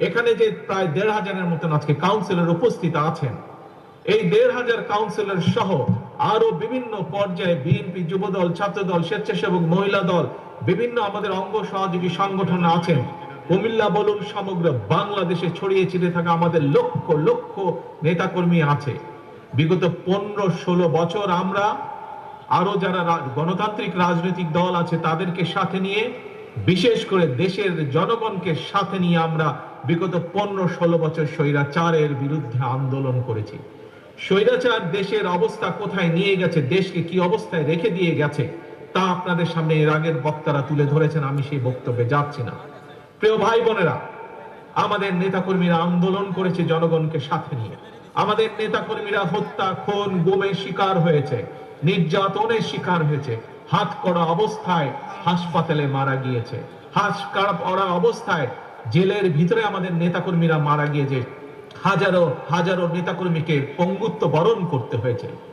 এখানে যে প্রায় দেড় হাজারের মতন আজকে কাউন্সিলর উপস্থিত আছেন, এই দেড় হাজার কাউন্সিলর সহ আরও বিভিন্ন পর্যায়ে বিএনপি যুবদল, ছাত্রদল, স্বেচ্ছাসেবক, মহিলা দল, বিভিন্ন আমাদের অঙ্গ সহযোগী সংগঠন আছেন। কুমিল্লা বলুন, সমগ্র বাংলাদেশে ছড়িয়ে ছিটে থাকা আমাদের লক্ষ লক্ষ নেতাকর্মী আছে। বিগত পনেরো ষোলো বছর আমরা আরও যারা গণতান্ত্রিক রাজনৈতিক দল আছে তাদেরকে সাথে নিয়ে বিশেষ করে দেশের জনগণকে সাথে নিয়ে আমরা বিগত পনেরো ষোলো বছর স্বৈরাচারের বিরুদ্ধে আন্দোলন করেছি। স্বৈরাচার দেশের অবস্থা কোথায় নিয়ে গেছে, দেশকে কি অবস্থায় রেখে দিয়ে গেছে, তা আপনাদের সামনে এর আগের বক্তারা তুলে ধরেছেন, আমি সেই বক্তব্যে যাচ্ছি না। প্রিয় ভাই বোনেরা, আমাদের নেতাকর্মীরা আন্দোলন করেছে জনগণকে সাথে নিয়ে। আমাদের নেতাকর্মীরা হত্যা, খুন, গুমের শিকার হয়েছে, নির্যাতনের শিকার হয়েছে। হাত করা অবস্থায় হাসপাতালে মারা গিয়েছে। হাস করা অবস্থায় জেলের ভিতরে আমাদের নেতাকর্মীরা মারা গিয়েছে। হাজারো হাজারো নেতাকর্মীকে পঙ্গুত্ব বরণ করতে হয়েছে।